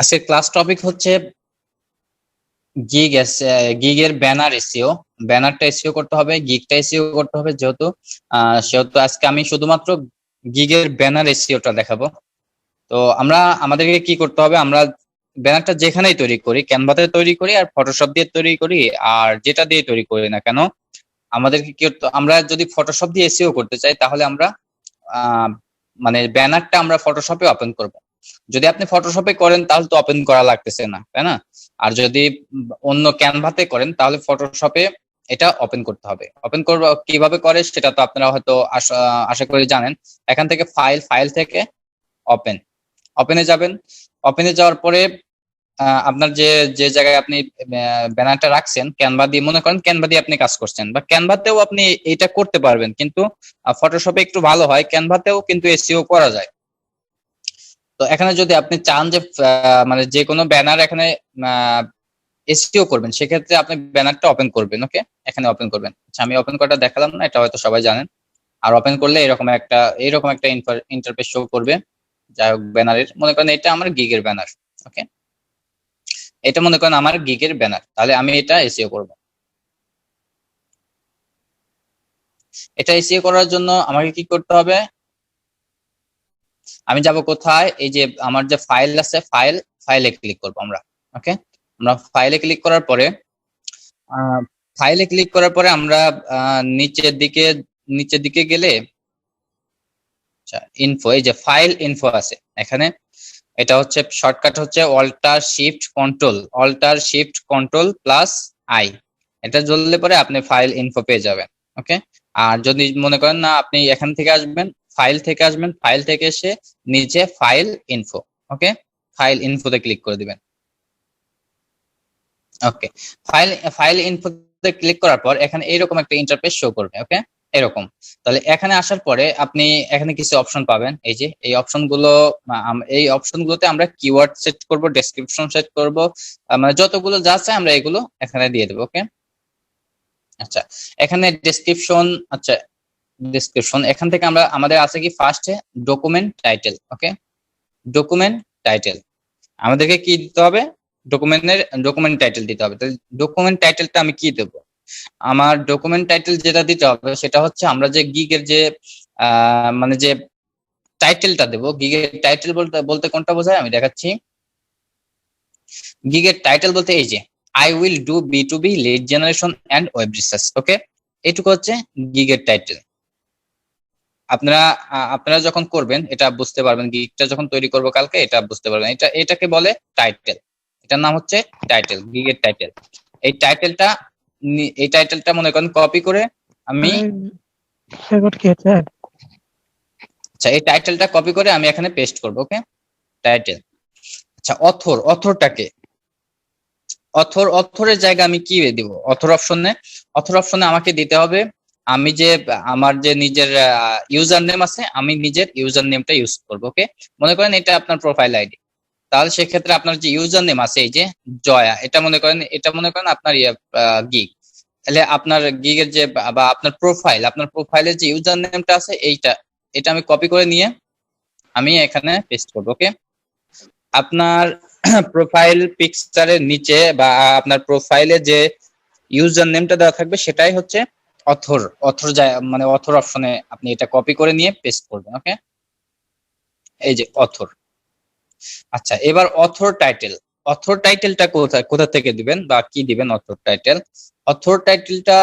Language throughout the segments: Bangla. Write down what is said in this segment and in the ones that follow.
আজকের ক্লাস টপিক হচ্ছে গিগ গিগের ব্যানার এসিও ব্যানারটা এসিও করতে হবে গিগটা এসিও করতে হবে যেহেতু সেহেতু আজকে আমি শুধুমাত্র গিগের ব্যানার এসিওটা দেখাবো। তো আমরা, আমাদেরকে কি করতে হবে, আমরা ব্যানারটা যেখানেই তৈরি করি ক্যানভাতে তৈরি করি আর ফটোশপ দিয়ে তৈরি করি, আর যেটা দিয়ে তৈরি করি না কেন আমাদেরকে কি আমরা যদি ফটোশপ দিয়ে এসিও করতে চাই, তাহলে আমরা মানে ব্যানারটা আমরা ফটোশপে ওপেন করব। যদি আপনি ফটোশপে করেন, তাহলে তো ওপেন করা লাগতেছে না, তাই না? আর যদি অন্য ক্যানভাতে করেন, তাহলে ফটোশপে এটা ওপেন করতে হবে। ওপেন করব, কীভাবে করে, সেটা তো আপনারা হয়তো আশা করি জানেন। এখান থেকে ফাইল ফাইল থেকে ওপেন ওপেনে যাবেন। ওপেনে যাওয়ার পরে আপনার যে যে জায়গায় আপনি ব্যানারটা রাখছেন ক্যানভা দিয়ে, মনে করেন ক্যানভা দিয়ে আপনি কাজ করছেন, বা ক্যানভাতেও আপনি এটা করতে পারবেন, কিন্তু ফটোশপে একটু ভালো হয় ক্যানভাতেও কিন্তু এসিও করা যায়। তো এখানে যদি আপনি চান যে মানে যে কোনো ব্যানার এখানে এসিও করবেন, সেক্ষেত্রে আপনি ব্যানারটা ওপেন করবেন ওকে এখানে ওপেন করবেন। আচ্ছা আমি ওপেন করাটা দেখালাম না, এটা হয়তো সবাই জানেন। আর ওপেন করলে এরকম একটা এরকম একটা ইন্টারফেস শো করবে, যাই হোক, ব্যানারের, মনে করেন এটা আমার গিগের ব্যানার ওকে এটা মনে করেন আমার গিগের ব্যানার তাহলে আমি এটা এসিও করব। এটা এসিও করার জন্য আমাকে কি করতে হবে? আমি যাব কোথায়? এই যে আমার যে ফাইল আছে ফাইল ফাইলে ক্লিক করব আমরা ওকে আমরা ফাইলে ক্লিক করার পরে ফাইলে ক্লিক করার পরে আমরা নিচের দিকে নিচের দিকে গেলে আচ্ছা ইনফো এই যে ফাইল ইনফো আছে, এখানে এটা হচ্ছে শর্টকাট হচ্ছে alt shift control alt shift control plus I এটা জ্বললে পরে আপনি ফাইল ইনফো পেয়ে যাবেন ওকে আর যদি মনে করেন না আপনি এখান থেকে আসবেন ফাইল থেকে আসবেন ফাইল থেকে এসে নিচে ফাইল ইনফো ওকে ফাইল ইনফোতে ক্লিক করে দিবেন। ওকে ফাইল ফাইল ইনফোতে ক্লিক করার পর এখানে এইরকম একটা ইন্টারফেস শো করবে ওকে এরকম। তাহলে এখানে আসার পরে আপনি এখানে কিছু অপশন পাবেন। এই যে, এই অপশনগুলো এই অপশন গুলোতে আমরা কিওয়ার্ড সেট করব ডেসক্রিপশন সেট করব মানে যতগুলো যা চাই আমরা এগুলো এখানে দিয়ে দেবো ওকে আচ্ছা এখানে ডেসক্রিপশন আচ্ছা ডেসক্রিপশন এখান থেকে আমরা, আমাদের আছে কি ফার্স্টে document title okay document title আমাদেরকে কি দিতে হবে? ডকুমেন্টের ডকুমেন্ট টাইটেল দিতে হবে। ডকুমেন্ট টাইটেলটা আমি কি দেবো? আমার ডকুমেন্ট টাইটেল যেটা দিতে হবে সেটা হচ্ছে আমরা যে গিগের যে মানে যে টাইটেলটা দেবো গিগের টাইটেল বলতে বলতে কোনটা বোঝায়? আমি দেখাচ্ছি। গিগের টাইটেল বলতে এই যে I will do B to B lead generation and web research okay এটুকু হচ্ছে গিগের টাইটেল আপনারা আপনারা যখন করবেন, এটা বুঝতে পারবেন গিগটা যখন তৈরি করব কালকে, এটা বুঝতে পারবেন। এটা, এটাকে বলে টাইটেল এটার নাম হচ্ছে টাইটেল গিগের টাইটেল এই টাইটেলটা এই টাইটেলটা মনে করেন কপি করে আমি আচ্ছা এই টাইটেলটা কপি করে আমি এখানে পেস্ট করব ওকে টাইটেল আচ্ছা অথর অথরটাকে অথর অথরের জায়গা আমি কি দিব? অথর অপশনে অথর অপশনে আমাকে দিতে হবে আমি যে আমার যে নিজের ইউজার নেম আছে আমি নিজের ইউজার নেমটা ইউজ করব ওকে মনে করেন এটা আপনার প্রোফাইল আইডি তাহলে সেক্ষেত্রে আপনার যে ইউজার নেম আছে, এই যে জয়া, এটা মনে করেন, এটা মনে করেন আপনার গিগ তাহলে আপনার গিগের যে, বা বা আপনার প্রোফাইল আপনার প্রোফাইলের যে ইউজার নেমটা আছে, এইটা, এটা আমি কপি করে নিয়ে আমি এখানে পেস্ট করব ওকে আপনার প্রোফাইল পিকচারের নিচে বা আপনার প্রোফাইলে যে ইউজার নেমটা দেওয়া থাকবে, সেটাই হচ্ছে অথর অথর মানে অথর অপশনে আপনি এটা কপি করে নিয়ে পেস্ট করবেন ওকে এই যে অথর আচ্ছা এবার অথর টাইটেল অথর টাইটেলটা কোথায়, কোথা থেকে দিবেন বা কি দিবেন অথর টাইটেল অথর টাইটেলটা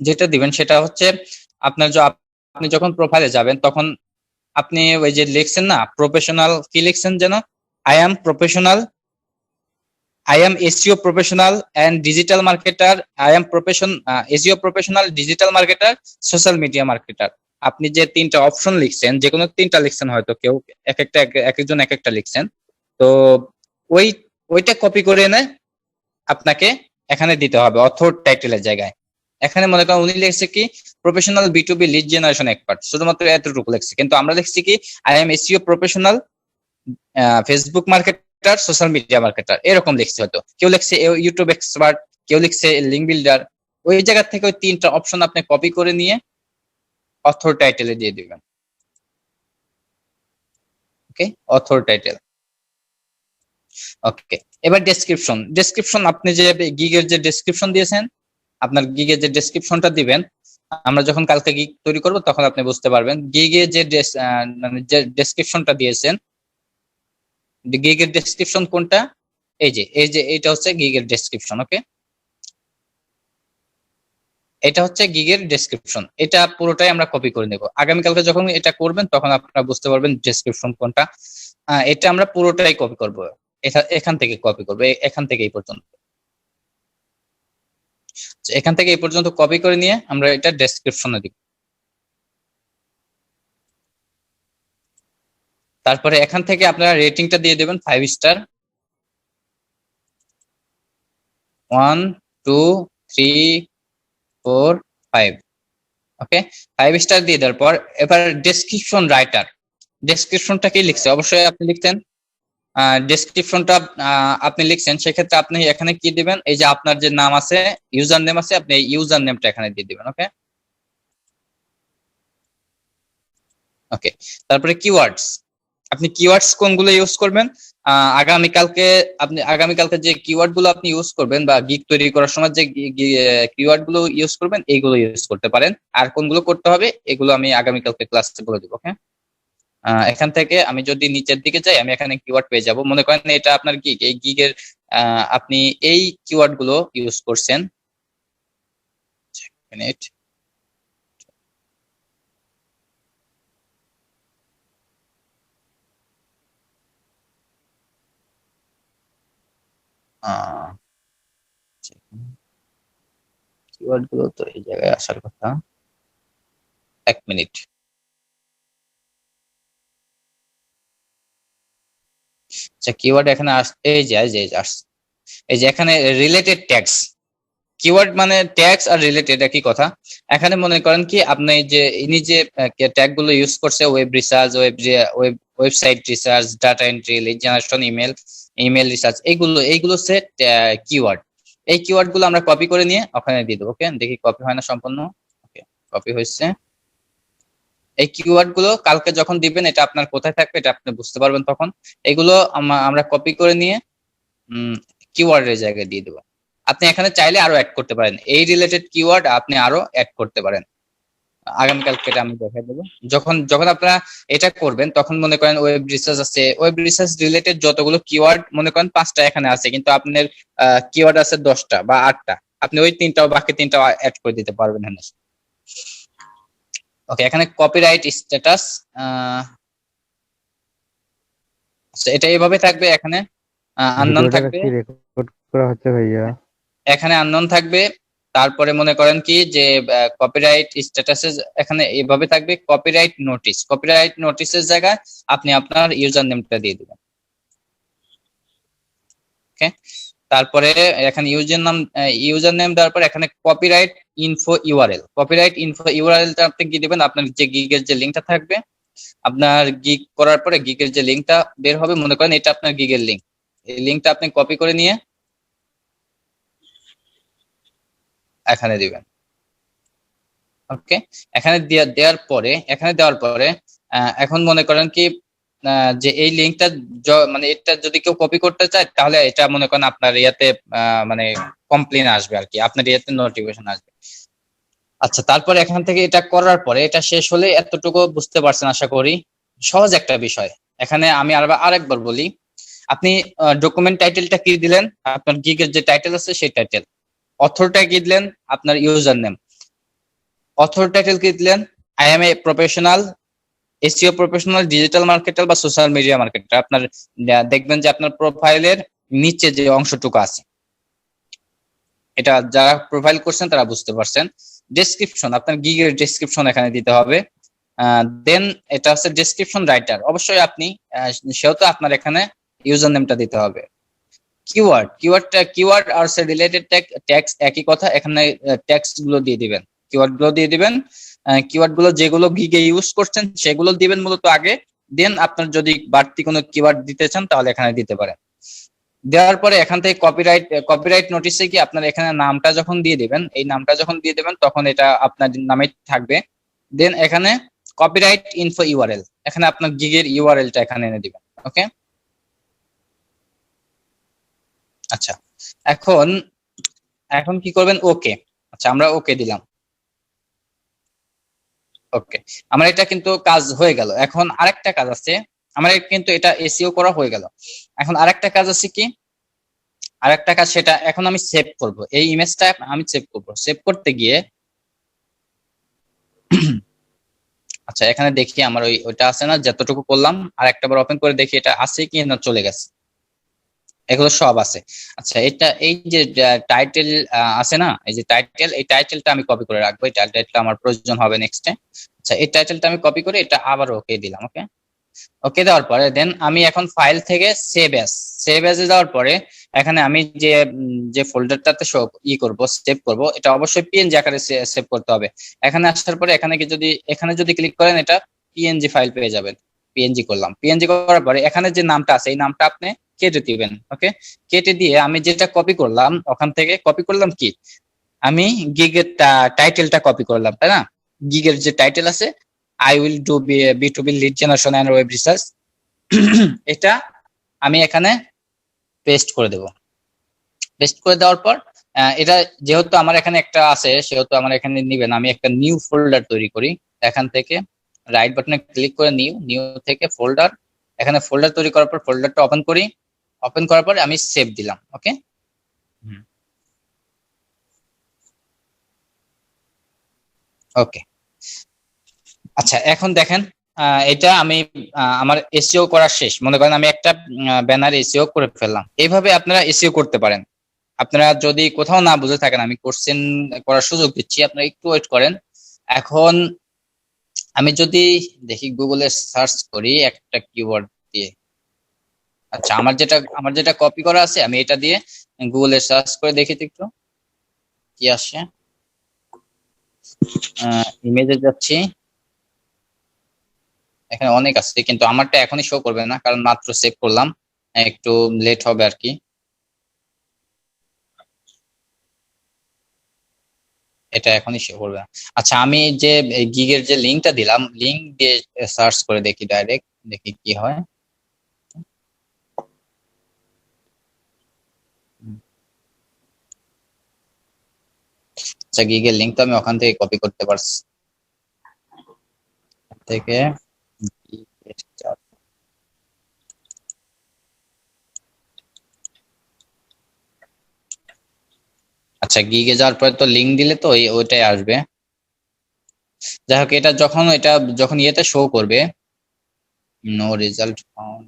যেটা দিবেন সেটা হচ্ছে আপনার আপনি যখন প্রোফাইলে যাবেন তখন আপনি ওই যে লিখছেন না প্রফেশনাল কি লিখছেন যেন? I am professional I am SEO professional and digital marketer I am profession SEO professional digital marketer social media marketer আপনি যে তিনটা অপশন লিখছেন যে কোনো তিনটা লিখছেন হয়তো কেউ, এক একটা, এক একজন এক একটা লিখছেন। তো ওই, ওইটা কপি করে এনে আপনাকে এখানে দিতে হবে অথর টাইটেলের জায়গায়। এখানে মনে করেন উনি লিখছে কি professional B to B lead generation expert শুধুমাত্র এতটুকু লিখছে। কিন্তু আমরা লিখছি কি I am SEO professional Facebook marketer social media marketer এরকম লিখছে হয়তো। কেউ লিখছে ইউটিউব এক্সপার্ট কেউ লিখছে লিঙ্ক বিল্ডার ওই জায়গা থেকে ওই তিনটা অপশন আপনি কপি করে নিয়ে অথর টাইটেলে দিয়ে দিবেন। ওকে অথর টাইটেল ওকে এবার ডেসক্রিপশন ডেসক্রিপশন আপনি যে গিগের যে ডেসক্রিপশন দিয়েছেন, আপনার গিগের যে ডেসক্রিপশনটা দিবেন, আমরা যখন কালকে গিগ তৈরি করব, তখন আপনি বুঝতে পারবেন গিগে যে মানে যে ডেসক্রিপশনটা দিয়েছেন গিগের ডেসক্রিপশন কোনটা? এই যে এই যে এটা হচ্ছে গিগের ডেসক্রিপশন ওকে এটা হচ্ছে গিগের ডেসক্রিপশন এটা পুরোটাই আমরা কপি করে নেব। আগামীকালকে যখন এটা করবেন তখন আপনারা বুঝতে পারবেন ডেসক্রিপশন কোনটা। এটা আমরা পুরোটাই কপি করব। এখা- এখান থেকে কপি করব। এখান থেকে এই পর্যন্ত। আচ্ছা, এখান থেকে এই পর্যন্ত কপি করে নিয়ে আমরা এটা ডেসক্রিপশনে দিব। তারপরে এখান থেকে আপনারা রেটিংটা দিয়ে দেবেন five star one two three four five okay five star দিয়ে দেওয়ার পর, এবার ডেসক্রিপশন রাইটার ডেসক্রিপশনটা কি লিখছে? অবশ্যই আপনি লিখতেন। ডেসক্রিপশনটা আপনি লিখছেন। সেক্ষেত্রে আপনি এখানে কি দিবেন? এই যে আপনার যে নাম আছে ইউজার নেম আছে, আপনি ইউজার নেমটা এখানে দিয়ে দিবেন ওকে ওকে তারপরে কিওয়ার্ডস আপনি কিওয়ার্ডস কোনগুলো ইউজ করবেন? আগামীকালকে আপনি আগামীকালকে যে কিওয়ার্ডগুলো আপনি ইউজ করবেন বা গিগ তৈরি করার সময় যে কিওয়ার্ডগুলো ইউজ করবেন, এইগুলো ইউজ করতে পারেন। আর কোনগুলো করতে হবে, এগুলো আমি আগামীকালকে ক্লাসে বলে দেবো ওকে এখান থেকে আমি যদি নিচের দিকে যাই, আমি এখানে কিওয়ার্ড পেয়ে যাব। মনে করেন এটা আপনার গিগ এই গিগের আপনি এই কিওয়ার্ডগুলো ইউজ করছেন। মিনিট কিওয়ার্ডগুলো তো এই জায়গায় আসার কথা। এক মিনিট। আচ্ছা কিওয়ার্ড এখানে আস এই যে, এই এই যে এখানে রিলেটেড ট্যাক্স কিওয়ার্ড মানে ট্যাক্স আর রিলেটেড একই কথা। এখানে মনে করেন কি, আপনি যে, ইনি যে ট্যাগগুলো ইউজ করছে web research web web website research data entry lead generation email email research এইগুলো এইগুলো হচ্ছে কিওয়ার্ড এই কিওয়ার্ডগুলো আমরা কপি করে নিয়ে ওখানে দিয়ে দেবো ওকে দেখি কপি হয় না সম্পূর্ণ। ওকে কপি হয়েছে। এই কিওয়ার্ডগুলো কালকে যখন দিবেন, এটা আপনার কোথায় থাকবে, এটা আপনি বুঝতে পারবেন তখন। এগুলো আমরা কপি করে নিয়ে কিওয়ার্ডের জায়গায় দিয়ে দেবো। আপনি এখানে চাইলে আরও অ্যাড করতে পারেন। এই রিলেটেড কিওয়ার্ড আপনি আরও অ্যাড করতে পারেন। আগামীকালকে এটা আমি দেখাই দেবো। যখন যখন আপনারা এটা করবেন তখন মনে করেন ওয়েব রিসার্চ আছে। ওয়েব রিসার্চ রিলেটেড যতগুলো কিওয়ার্ড মনে করেন পাঁচটা এখানে আছে কিন্তু আপনার কিওয়ার্ড আছে দশটা বা আটটা। আপনি ওই তিনটা বাকি তিনটা অ্যাড করে দিতে পারবেন হ্যাঁ ওকে এখানে কপিরাইট স্ট্যাটাস আচ্ছা এটা এইভাবে থাকবে এখানে। আননন থাকবে। রেকর্ড করা হচ্ছে ভাইয়া? এখানে আননন থাকবে। তারপরে মনে করেন কি যে কপিরাইট স্ট্যাটাসে এখানে এইভাবে থাকবে কপিরাইট নোটিশ কপিরাইট নোটিশের জায়গায় আপনি আপনার ইউজার নেমটা দিয়ে দিবেন। ওকে তারপরে এখানে ইউজার নাম ইউজার নেম দেওয়ার পর এখানে copyright info URL copyright info ইউআরএলটা আপনি কি দিবেন? আপনার যে গিগের যে লিঙ্কটা থাকবে, আপনার গিগ করার পরে গিগের যে লিঙ্কটা বের হবে, মনে করেন এটা আপনার গিগের লিঙ্ক এই লিঙ্কটা আপনি কপি করে নিয়ে এখানে দিবেন। ওকে? এখানে দেওয়ার পরে, এখানে দেওয়ার পরে এখন মনে করেন কি যে এই লিঙ্কটা মানে এটা যদি কেউ কপি করতে চায়, তাহলে এটা মনে করেন আপনার ইয়াতে মানে কমপ্লেন আসবে আর কি। আপনার ইয়াতে নোটিফিকেশন আসবে। আচ্ছা তারপরে এখান থেকে এটা করার পরে, এটা শেষ হলে এতটুকু বুঝতে পারছেন আশা করি। সহজ একটা বিষয়। এখানে আমি আর আরেকবার বলি, আপনি ডকুমেন্ট টাইটেলটা কি দিলেন? আপনার গিগের যে টাইটেল আছে, সেই টাইটেল অথরটা কি দিলেন আপনার ইউজার নেম অথর টাইটেল কি দিলেন I am a professional SEO professional digital marketer বা সোশ্যাল মিডিয়া মার্কেটার আপনার দেখবেন যে আপনার প্রোফাইলের নিচে যে অংশটুকু আছে। এটা যারা প্রোফাইল করছেন তারা বুঝতে পারছেন। ডেসক্রিপশন আপনার গিগের ডেসক্রিপশন এখানে দিতে হবে। দেন এটা হচ্ছে ডেসক্রিপশন রাইটার অবশ্যই আপনি সেহেতু আপনার এখানে ইউজার নেমটা দিতে হবে। কিওয়ার্ড কিওয়ার্ডটা কিওয়ার্ড আর সে রিলেটেড ট্যাক্স একই কথা, এখানে ট্যাক্সগুলো দিয়ে দিবেন। কিওয়ার্ডগুলো দিয়ে দিবেন। কিওয়ার্ডগুলো যেগুলো গিগে ইউজ করছেন, সেগুলো দিবেন মূলত আগে। দেন আপনার যদি বাড়তি কোনো কিওয়ার্ড দিতে চান, তাহলে এখানে দিতে পারেন। দেওয়ার পরে এখান থেকে কপিরাইট কপিরাইট নোটিশে কি আপনার এখানে নামটা যখন দিয়ে দিবেন, এই নামটা যখন দিয়ে দিবেন, তখন এটা আপনার নামে থাকবে। দেন এখানে কপিরাইট ইনফো ইউআরএল এখানে আপনার গিগের ইউআরএলটা এখানে এনে দিবেন ওকে আচ্ছা এখন এখন কি করবেন? ওকে আচ্ছা আমরা ওকে দিলাম। ওকে আমার এটা কিন্তু কাজ হয়ে গেল। এখন আরেকটা কাজ আছে। আমার কিন্তু এটা এসিও করা হয়ে গেল। এখন আরেকটা কাজ আছে কি? আরেকটা কাজ সেটা এখন আমি সেভ করব। এই ইমেজটা আমি সেভ করব। সেভ করতে গিয়ে আচ্ছা এখানে দেখি আমার ওই, ওইটা আছে না? যতটুকু করলাম আর একটা বার ওপেন করে দেখি এটা আছে কি না চলে গেছে। এগুলো সব আছে। আচ্ছা এটা এই যে টাইটেল আছে না? এই যে টাইটেল এই টাইটেলটা আমি কপি করে রাখব। এই টাইটেলটা আমার প্রয়োজন হবে নেক্সটে আচ্ছা এই টাইটেলটা আমি কপি করে এটা আবার ওকে দিলাম ওকে ওকে দেওয়ার পরে দেন আমি এখন ফাইল থেকে সেভ অ্যাজ সেভ অ্যাজ দেওয়ার পরে এখানে আমি যে যে ফোল্ডারটাতে ই করব সেভ করব, এটা অবশ্যই পিএনজি আকারে সেভ করতে হবে। এখানে আসার পরে এখানে কি যদি, এখানে যদি ক্লিক করেন এটা পিএনজি ফাইল পেয়ে যাবেন। পিএনজি করলাম। পিএনজি করার পরে এখানে যে নামটা আছে, এই নামটা আপনি কেটে দিবেন ওকে কেটে দিয়ে আমি যেটা কপি করলাম, ওখান থেকে কপি করলাম কি? আমি গিগের টাইটেলটা কপি করলাম, তাই না? গিগের যে টাইটেল আছে I will do B to B lead generation and web research এটা আমি এখানে পেস্ট করে দেব। পেস্ট করে দেওয়ার পর এটা যেহেতু আমার এখানে একটা আছে, সেহেতু আমার এখানে নিবেন। আমি একটা নিউ ফোল্ডার তৈরি করি, এখান থেকে রাইট বাটনে ক্লিক করে নিউ নিউ থেকে ফোল্ডার এখানে ফোল্ডার তৈরি করার পর ফোল্ডারটা ওপেন করি ওপেন করার পরে আমি সেভ দিলাম ওকে ওকে আচ্ছা এখন দেখেন এটা আমি আমার এসিও করা শেষ। মনে করেন আমি একটা ব্যানার এসিও করে ফেললাম। এইভাবে আপনারা এসিও করতে পারেন। আপনারা যদি কোথাও না বুঝে থাকেন আমি কোশ্চেন করার সুযোগ দিচ্ছি আপনারা একটু ওয়েট করেন। এখন আমি যদি দেখি গুগলে সার্চ করি একটা কিওয়ার্ড দিয়ে। আচ্ছা আমার যেটা আমার যেটা কপি করা আছে, আমি এটা দিয়ে গুগলে সার্চ করে দেখি তো একটু। কি আসে? ইমেজে যাচ্ছি। এখানে অনেক আছে, কিন্তু আমারটা এখনই শো করবে না, কারণ মাত্র সেভ করলাম। একটু লেট হবে আর কি। এটা এখনই শো করবে না। আচ্ছা আমি যে গিগের যে লিঙ্কটা দিলাম লিঙ্ক দিয়ে সার্চ করে দেখি ডাইরেক্ট দেখি কি হয়। আচ্ছা গিগের লিঙ্ক তো আমি ওখান থেকে কপি করতে পারছি। থেকে আচ্ছা গিগে যাওয়ার পরে তো লিঙ্ক দিলে তো ওই, ওইটাই আসবে। যাই হোক, এটা যখন এটা যখন ইয়েতে শো করবে নো রেজাল্ট ফাউন্ড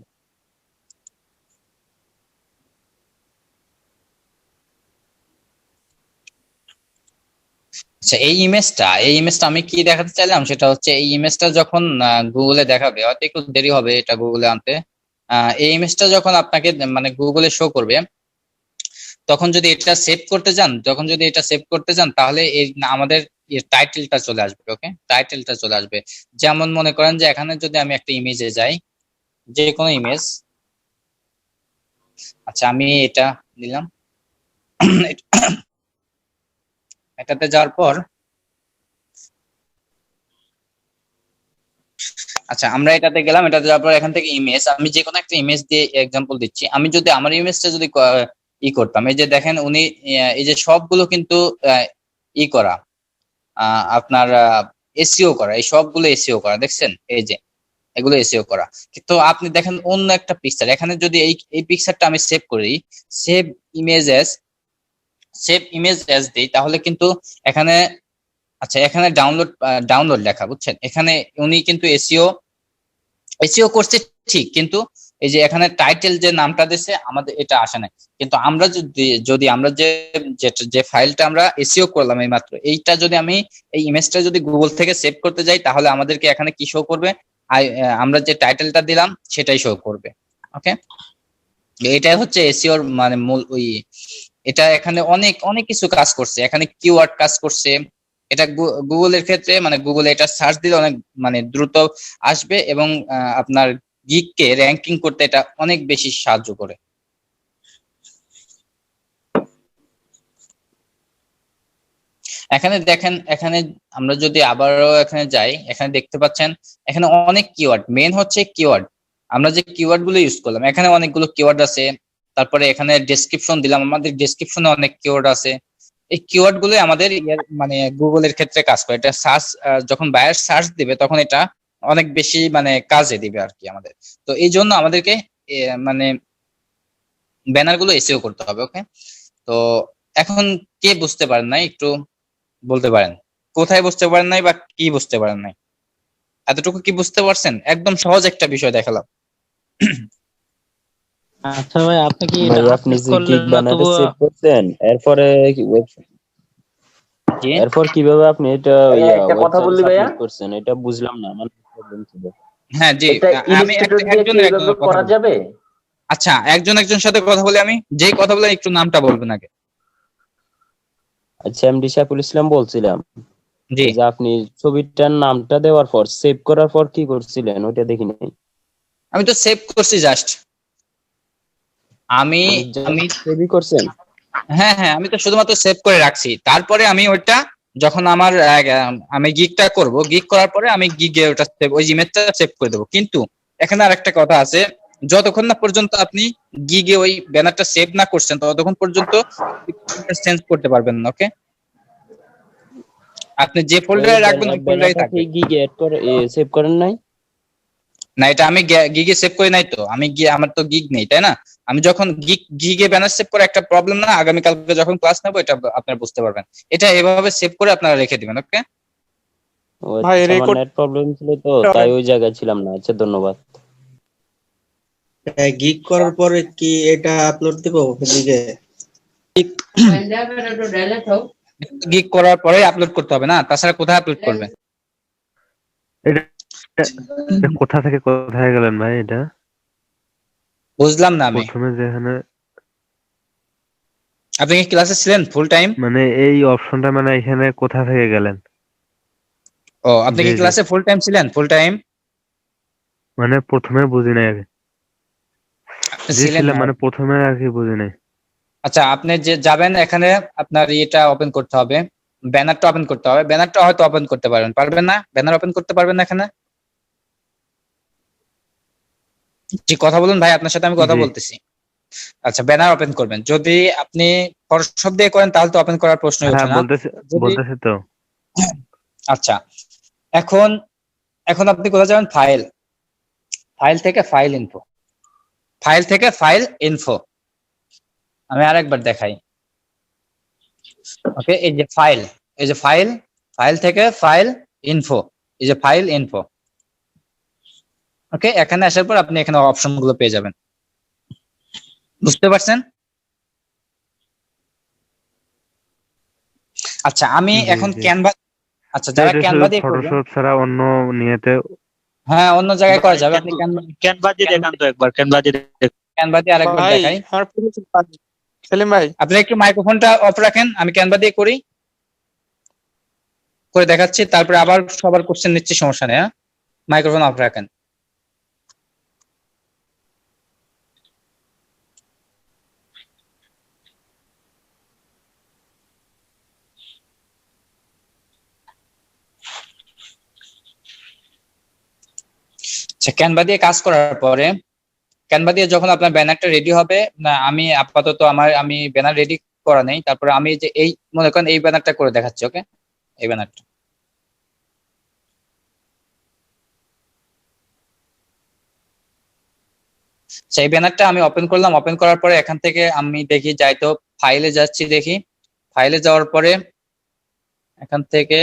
আচ্ছা এই ইমেজটা এই ইমেজটা আমি কি দেখাতে চাইলাম? সেটা হচ্ছে এই ইমেজটা যখন গুগলে দেখাবে, হয়তো একটু দেরি হবে এটা গুগলে আনতে। এই ইমেজটা যখন আপনাকে মানে গুগলে শো করবে, তখন যদি এটা সেভ করতে চান, যখন যদি এটা সেভ করতে চান, তাহলে এই আমাদের টাইটেলটা চলে আসবে ওকে টাইটেলটা চলে আসবে। যেমন মনে করেন যে এখানে যদি আমি একটা ইমেজে যাই, যে কোনো ইমেজ আচ্ছা আমি এটা নিলাম। এটাতে যাওয়ার পর আচ্ছা আমরা এটাতে গেলাম, এটাতে যাওয়ার পর এখান থেকে ইমেজ আমি যে কোনো একটা ইমেজ দিয়ে এক্সাম্পল দিচ্ছি। আমি যদি, আমার ইমেজটা যদি ই করতাম, এই যে দেখেন উনি এই যে সবগুলো কিন্তু ই করা আপনার এসিও করা, এই সবগুলো এসিও করা, দেখছেন? এই যে, এগুলো এসিও করা। কিন্তু আপনি দেখেন অন্য একটা পিকচার এখানে যদি এই এই পিকচারটা আমি সেভ করি save image as save image as দিই, তাহলে কিন্তু এখানে আচ্ছা এখানে ডাউনলোড ডাউনলোড লেখা, বুঝছেন? এখানে উনি কিন্তু এসিও এসিও করছে ঠিক, কিন্তু এই যে এখানে টাইটেল যে নামটা দিছে আমাদের এটা আসে না কিন্তু আমরা যদি যদি আমরা যে যে ফাইলটা আমরা এসিও করলাম এই মাত্র এইটা যদি আমি, এই ইমেজটা যদি গুগল থেকে সেভ করতে যাই, তাহলে আমাদেরকে এখানে কি শো করবে? আমরা যে টাইটেলটা দিলাম, সেটাই শো করবে ওকে এটাই হচ্ছে এসিওর মানে মূল ওই এটা এখানে অনেক অনেক কিছু কাজ করছে। এখানে কিওয়ার্ড কাজ করছে। এটা গুগলের ক্ষেত্রে মানে গুগলে এটা সার্চ দিলে অনেক মানে দ্রুত আসবে এবং আপনার গিককে র্যাঙ্কিং করতে এটা অনেক বেশি সাহায্য করে। এখানে দেখেন, এখানে আমরা যদি আবারও এখানে যাই, এখানে দেখতে পাচ্ছেন, এখানে অনেক কিওয়ার্ড মেন হচ্ছে কিওয়ার্ড আমরা যে কিওয়ার্ডগুলো ইউজ করলাম, এখানে অনেকগুলো কিওয়ার্ড আছে। তারপরে এখানে ডেসক্রিপশন দিলাম। আমাদের ডেসক্রিপশনে অনেক কিওয়ার্ড আছে। এই কিওয়ার্ডগুলো আমাদের মানে গুগলের ক্ষেত্রে কাজ করে। এটা সার্চ যখন বায়ার সার্চ দিবে, তখন এটা অনেক বেশি মানে কাজে দিবে আর কি আমাদের। তো এই জন্য আমাদেরকে মানে ব্যানারগুলো এসিও করতে হবে ওকে তো এখন কে বুঝতে পারেন নাই? একটু বলতে পারেন। কোথায় বুঝতে পারেন নাই বা কি বুঝতে পারেন নাই? এতটুকু কি বুঝতে পারছেন? একদম সহজ একটা বিষয় দেখালাম। আচ্ছা ভাই আপনি কি ভাই আপনি যে গিগ বানাতে সেভ করছেন এরপরে কি এরপর কীভাবে আপনি এটা ইয়া, একটা কথা বললি ভাইয়া? করছেন এটা বুঝলাম না আমার প্রবলেম ছিল। হ্যাঁ জি আমি কথা করা যাবে? আচ্ছা একজন একজন সাথে কথা বলে আমি যেই কথা বলে একটু নামটা বলবেন আগে। আচ্ছা এমডি শাকুল ইসলাম বলছিলাম। জি। যে আপনি ছবিটার নামটা দেওয়ার পর সেভ করার পর কি করছিলেন? ওটা দেখি নাই। আমি তো সেভ করছি জাস্ট আমি আমি সেভই করছেন? হ্যাঁ হ্যাঁ আমি তো শুধুমাত্র সেভ করে রাখছি। তারপরে আমি ওইটা যখন আমার আমি গিগটা করব গিগ করার পরে আমি গিগে ওটা save- ওই ইমেজটা সেভ করে দেবো। কিন্তু এখানে আর একটা কথা আছে যতক্ষণ না পর্যন্ত আপনি গিগে ওই ব্যানারটা সেভ না করছেন ততক্ষণ পর্যন্ত চেঞ্জ করতে পারবেন না ওকে আপনি যে ফোল্ডারে রাখবেন ওই ফোল্ডারে থাকবে। গিগে এড করে সেভ করেন নাই? না এটা আমি গিগে সেভ করি নাই তো। আমি গিয়ে আমার তো গিগ নেই তাই না? আমি যখন গিগ গিগে ব্যানার সেভ করে একটা প্রবলেম না আগামী কালকে যখন ক্লাস নেব এটা আপনারা বুঝতে পারবেন। এটা এভাবে সেভ করে আপনারা রেখে দিবেন ওকে ভাই, আচ্ছা, আমার record- নেট প্রবলেম ছিল তো তাই ওই জায়গায় ছিলাম না আচ্ছা ধন্যবাদ। গিগ করার পরে কি এটা আপলোড দেব লিগে গিগ করার পরে আপলোড করতে হবে না তাছাড়া কোথায় আপলোড করবেন এটা কোথা থেকে কোথায় গেলেন ভাই এটা? বুঝলাম না আমি। প্রথমে যেখানে আপনি কি ক্লাসে ছিলেন ফুল টাইম মানে এই অপশনটা মানে এখানে কোথা থেকে গেলেন? ও আপনি কি। ক্লাসে ফুল টাইম ছিলেন? ফুল টাইম মানে প্রথমে বুঝি নাই আগে। ছিলেন মানে প্রথমে আর কি বুঝি নাই। আচ্ছা আপনি যে যাবেন এখানে আপনার ইয়েটা ওপেন করতে হবে। ব্যানারটা ওপেন করতে হবে। ব্যানারটা হয়তো ওপেন করতে পারবেন। পারবেন না? ব্যানার ওপেন করতে পারবেন না এখানে? জি কথা বলুন ভাই আপনার সাথে আমি কথা বলতেছি। আচ্ছা ব্যানার ওপেন করবেন। যদি আপনি ফটোশপ দিয়ে করেন তাহলে তো ওপেন করার প্রশ্ন হ্যাঁ ওঠে না। বলতেছি তো। আচ্ছা এখন এখন আপনি কোথায় যাবেন? ফাইল ফাইল থেকে ফাইল ইনফো ফাইল থেকে ফাইল ইনফো আমি আরেকবার দেখাই। ওকে এই যে ফাইল এই যে ফাইল ফাইল থেকে ফাইল ইনফো এই যে ফাইল ইনফো ওকে এখানে আসার পর আপনি এখানে অপশনগুলো পেয়ে যাবেন। বুঝতে পারছেন? আচ্ছা আমি এখন। ক্যানভা আচ্ছা যারা ক্যানভা দিয়ে ফটোশপ ছাড়া অন্য নিয়েতে হ্যাঁ অন্য জায়গায় করা যাবে। আপনি ক্যানভা দিয়ে দেখান তো একবার ক্যানভা দিয়ে ক্যানভা দিয়ে আরেকবার দেখাই। সেলিম ভাই। আপনি একটু মাইক্রোফোনটা অফ রাখেন আমি ক্যানভা দিয়ে করি। করে দেখাচ্ছি তারপরে আবার সবার কোশ্চেন নিচ্ছি সমস্যা নেই হ্যাঁ? মাইক্রোফোন অফ রাখেন। আচ্ছা ক্যানভা দিয়ে কাজ করার পরে ক্যানভা দিয়ে যখন আপনার ব্যানারটা রেডি হবে, না, আমি আপাতত আমার, আমি ব্যানার রেডি করা নেই, তারপরে আমি যে এই, মনে করেন এই ব্যানারটা করে দেখাচ্ছি ওকে এই ব্যানারটা। সেই ব্যানারটা আমি ওপেন করলাম ওপেন করার পরে এখান থেকে আমি দেখি যাই তো ফাইলে যাচ্ছি দেখি। ফাইলে যাওয়ার পরে এখান থেকে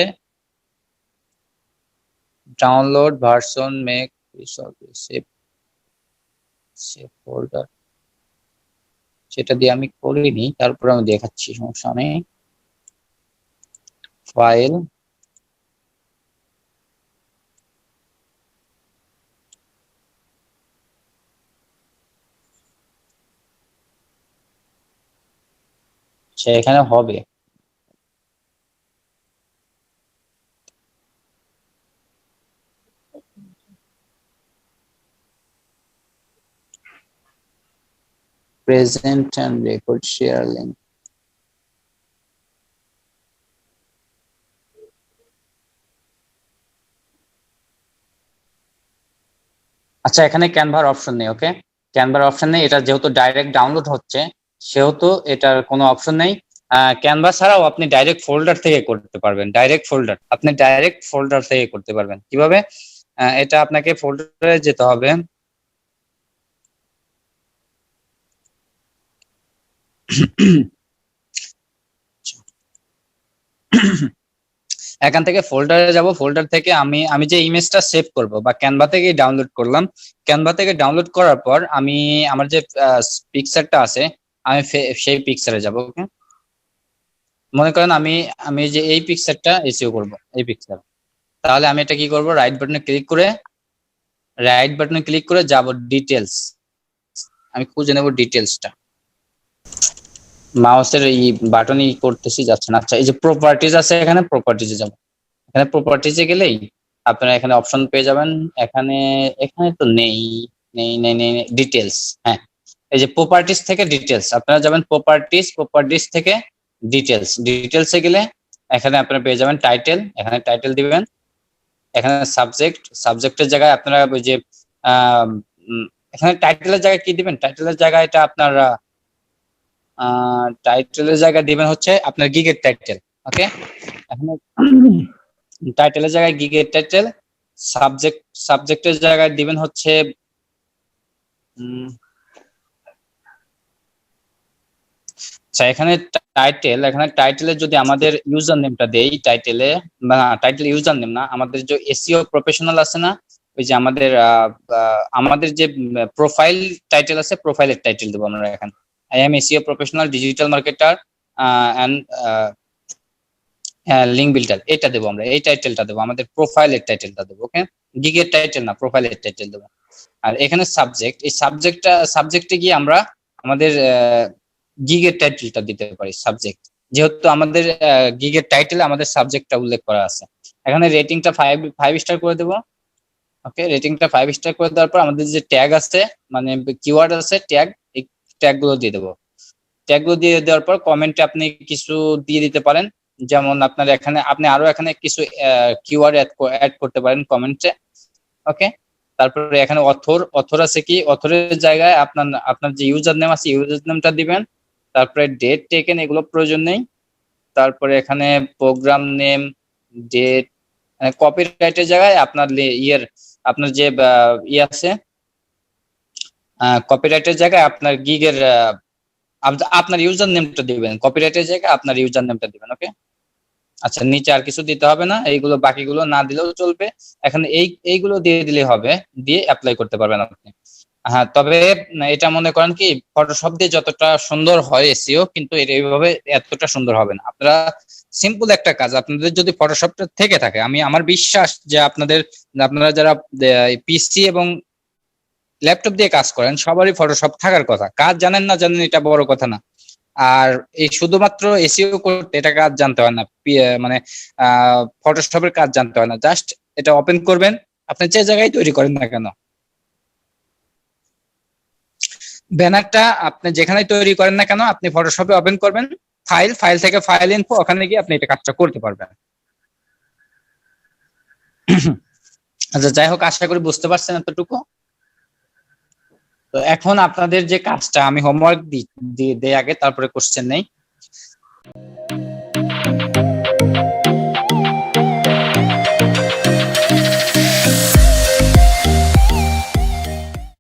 download version make save save folder সেটা দিয়ে আমি করিনি, তারপরে আমি দেখাচ্ছি, সমস্যা নেই। ফাইল সে এখানে হবে। present and record share link. আচ্ছা এখানে ক্যানভার অপশন নেই ওকে ক্যানভার অপশন নেই, এটা যেহেতু ডাইরেক্ট ডাউনলোড হচ্ছে, সেহেতু এটার কোনো অপশন নেই। ক্যানভা ছাড়াও আপনি ডাইরেক্ট ফোল্ডার থেকে করতে পারবেন ডাইরেক্ট ফোল্ডার আপনি ডাইরেক্ট ফোল্ডার থেকে করতে পারবেন। কীভাবে? এটা আপনাকে ফোল্ডারে যেতে হবে। এখান থেকে ফোল্ডারে যাব। ফোল্ডার থেকে আমি আমি যে ইমেজটা সেভ করব বা ক্যানভা থেকে ডাউনলোড করলাম ক্যানভা থেকে ডাউনলোড করার পর আমি, আমার যে পিকচারটা আছে, আমি সেই পিকচারে যাব ওকে মনে করেন আমি আমি যে এই পিকচারটা এসিও করব, এই পিকচার তাহলে আমি এটা কি করব? রাইট বাটনে ক্লিক করে রাইট বাটনে ক্লিক করে যাব ডিটেলস আমি খুঁজে নেব ডিটেলসটা মাউসের এই বাটন ই করতেছি, যাচ্ছে না। আচ্ছা এই যে প্রপার্টিজ আছে এখানে প্রপার্টিজে যাব। এখানে প্রপার্টিজে গেলেই আপনারা এখানে অপশন পেয়ে যাবেন। এখানে এখানে তো নেই নেই নেই নেই ডিটেলস হ্যাঁ। এই যে প্রপার্টিজ থেকে ডিটেলস আপনারা যাবেন প্রপার্টিজ প্রপার্টিজ থেকে ডিটেলস ডিটেলসে গেলে এখানে আপনারা পেয়ে যাবেন টাইটেল এখানে টাইটেল দিবেন। এখানে সাবজেক্ট সাবজেক্টের জায়গায় আপনারা ওই যে এখানে টাইটেলের জায়গায় কি দিবেন? টাইটেলের জায়গায় এটা আপনারা টাইটেলের জায়গায় দিবেন হচ্ছে আপনার গিগের টাইটেল ওকে এখানে টাইটেলের জায়গায় গিগের টাইটেল সাবজেক্ট সাবজেক্টের জায়গায় দিবেন হচ্ছে আচ্ছা এখানে টাইটেল এখানে টাইটেলে যদি আমাদের ইউজার নেমটা দেই টাইটেলে না টাইটেল ইউজার নেম না, আমাদের যে এসিও প্রফেশনাল আছে না, ওই যে আমাদের আমাদের যে প্রোফাইল টাইটেল আছে প্রোফাইলের টাইটেল দেবো আমরা এখানে। I am SEO professional digital marketer and link builder এটা দেবো আমরা, এই টাইটেলটা দেবো, আমাদের প্রোফাইলের টাইটেলটা দেবো ওকে গিগের টাইটেল না প্রোফাইলের টাইটেল দেবো। আর এখানে সাবজেক্ট এই সাবজেক্টটা সাবজেক্টে গিয়ে আমরা আমাদের গিগের টাইটেলটা দিতে পারি সাবজেক্ট যেহেতু আমাদের গিগের টাইটেলে আমাদের সাবজেক্টটা উল্লেখ করা আছে। এখানে রেটিংটা ফাইভ ফাইভ স্টার করে দেবো। ওকে রেটিংটা ফাইভ স্টার করে দেওয়ার পর আমাদের যে ট্যাগ আছে মানে কিওয়ার্ড আছে ট্যাগ এই ট্যাগগুলো দিয়ে দেবো। ট্যাগগুলো দিয়ে দেওয়ার পর কমেন্টে আপনি কিছু দিয়ে দিতে পারেন। যেমন আপনার এখানে, আপনি আরও এখানে কিছু কিওয়ার্ড অ্যাড করতে পারেন কমেন্টে ওকে তারপরে এখানে অথর অথর আছে কি? অথরের জায়গায় আপনার আপনার যে ইউজার নেম আছে ইউজার নেমটা দিবেন। তারপরে ডেট টেকেন এগুলো প্রয়োজন নেই। তারপরে এখানে প্রোগ্রাম নেম ডেট কপিরাইটের জায়গায় আপনার ইয়ের, আপনার যে ইয়ে আছে কপিরাইটের জায়গায় আপনার গিগের আপনার ইউজার নেমটা দিবেন। কপিরাইটের জায়গায় আপনার ইউজার নেমটা দিবেন ওকে আচ্ছা নিচে আর কিছু দিতে হবে না। এইগুলো বাকিগুলো না দিলেও চলবে। এখানে এই, এইগুলো দিয়ে দিলে হবে, দিয়ে অ্যাপ্লাই করতে পারবেন আপনি। হ্যাঁ তবে এটা মনে করেন কি ফটোশপ দিয়ে যতটা সুন্দর হয় এসিও কিন্তু এর এইভাবে এতটা সুন্দর হবে না। আপনারা সিম্পল একটা কাজ, আপনাদের যদি ফটোশপটা থেকে থাকে, আমি আমার বিশ্বাস যে আপনাদের, আপনারা যারা পিসি এবং ল্যাপটপ দিয়ে কাজ করেন, সবারই ফটোশপ থাকার কথা। কাজ জানেন না, জানেন এটা বড় কথা না। আর এই শুধুমাত্র এসিও করতে এটা কাজ জানতে হয় না মানে ফটোশপের কাজ জানতে হয় না। জাস্ট এটা ওপেন করবেন, আপনি যে জায়গায় তৈরি করেন না কেন। ব্যানারটা আপনি যেখানে তৈরি করেন না কেন, আপনি ফটোশপে ওপেন করবেন ফাইল ফাইল থেকে ফাইল ইনফো ওখানে গিয়ে আপনি এটা কাজটা করতে পারবেন। আচ্ছা যাই হোক, আশা করি বুঝতে পারছেন এতটুকু। তো এখন আপনাদের যে কাজটা আমি হোমওয়ার্ক দিই দিয়ে আগে তারপরে কোশ্চেন নেই।